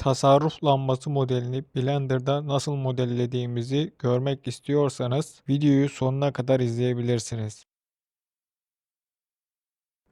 tasarruf lambası modelini Blender'da nasıl modellediğimizi görmek istiyorsanız videoyu sonuna kadar izleyebilirsiniz.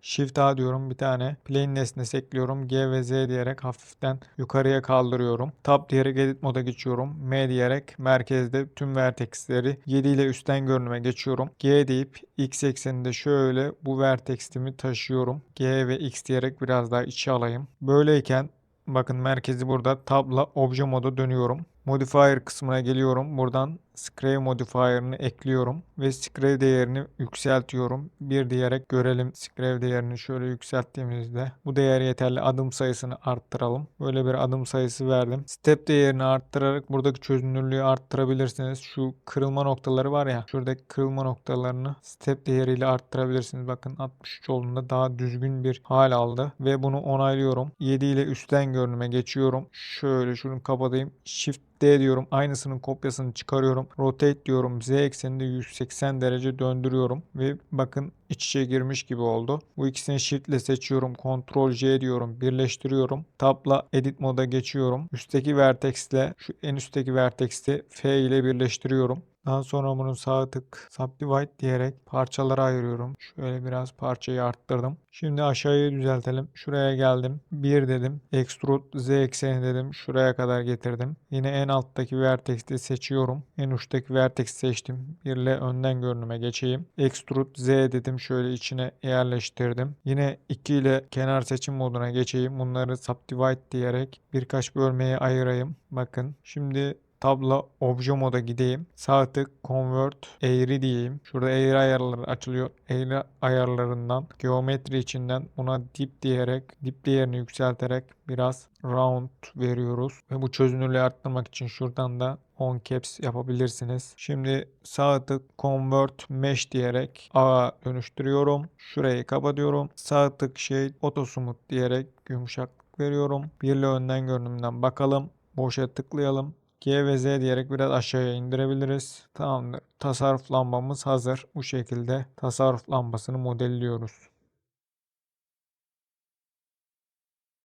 Shift A diyorum bir tane. Plane nesnesi ekliyorum. G ve Z diyerek hafiften yukarıya kaldırıyorum. Tab diyerek edit moda geçiyorum. M diyerek merkezde tüm vertexleri 7 ile üstten görünüme geçiyorum. G deyip X ekseninde şöyle bu verteximi taşıyorum. G ve X diyerek biraz daha içe alayım. Böyleyken bakın merkezi burada tabla obje moda dönüyorum. Modifier kısmına geliyorum. Buradan Scale modifier'ını ekliyorum ve Scale değerini yükseltiyorum. Bir diyerek görelim Scale değerini şöyle yükselttiğimizde bu değer yeterli adım sayısını arttıralım. Böyle bir adım sayısı verdim. Step değerini arttırarak buradaki çözünürlüğü arttırabilirsiniz. Şu kırılma noktaları var ya şuradaki kırılma noktalarını step değeriyle arttırabilirsiniz. Bakın 63 olduğunda daha düzgün bir hal aldı ve bunu onaylıyorum. 7 ile üstten görünüme geçiyorum. Şöyle şunu kapatayım. Shift D diyorum. Aynısının kopyasını çıkarıyorum. Rotate diyorum. Z ekseninde 180 derece döndürüyorum. Ve bakın iç içe girmiş gibi oldu. Bu ikisini shift ile seçiyorum. Ctrl J diyorum. Birleştiriyorum. Tab'la edit moda geçiyorum. Üstteki vertex ile şu en üstteki vertex'i F ile birleştiriyorum. Daha sonra bunu sağ tık subdivide diyerek parçalara ayırıyorum. Şöyle biraz parçayı arttırdım. Şimdi aşağıya düzeltelim. Şuraya geldim. 1 dedim. Extrude Z ekseni dedim. Şuraya kadar getirdim. Yine en alttaki vertex'i seçiyorum. En uçtaki vertex'i seçtim. 1 ile önden görünüme geçeyim. Extrude Z dedim. Şöyle içine yerleştirdim. Yine 2 ile kenar seçim moduna geçeyim. Bunları subdivide diyerek birkaç bölmeye ayırayım. Bakın. Şimdi tabla obje moda gideyim. Sağ tık convert eğri diyeyim. Şurada eğri ayarları açılıyor. Eğri ayarlarından geometri içinden buna dip diyerek dip değerini yükselterek biraz round veriyoruz. Ve bu çözünürlüğü arttırmak için şuradan da on caps yapabilirsiniz. Şimdi sağ tık convert mesh diyerek A dönüştürüyorum. Şurayı kapatıyorum. Sağ tık şey auto smooth diyerek yumuşaklık veriyorum. Birle önden görünümden bakalım. Boşa tıklayalım. G ve Z diyerek biraz aşağıya indirebiliriz. Tamamdır. Tasarruf lambamız hazır. Bu şekilde tasarruf lambasını modelliyoruz.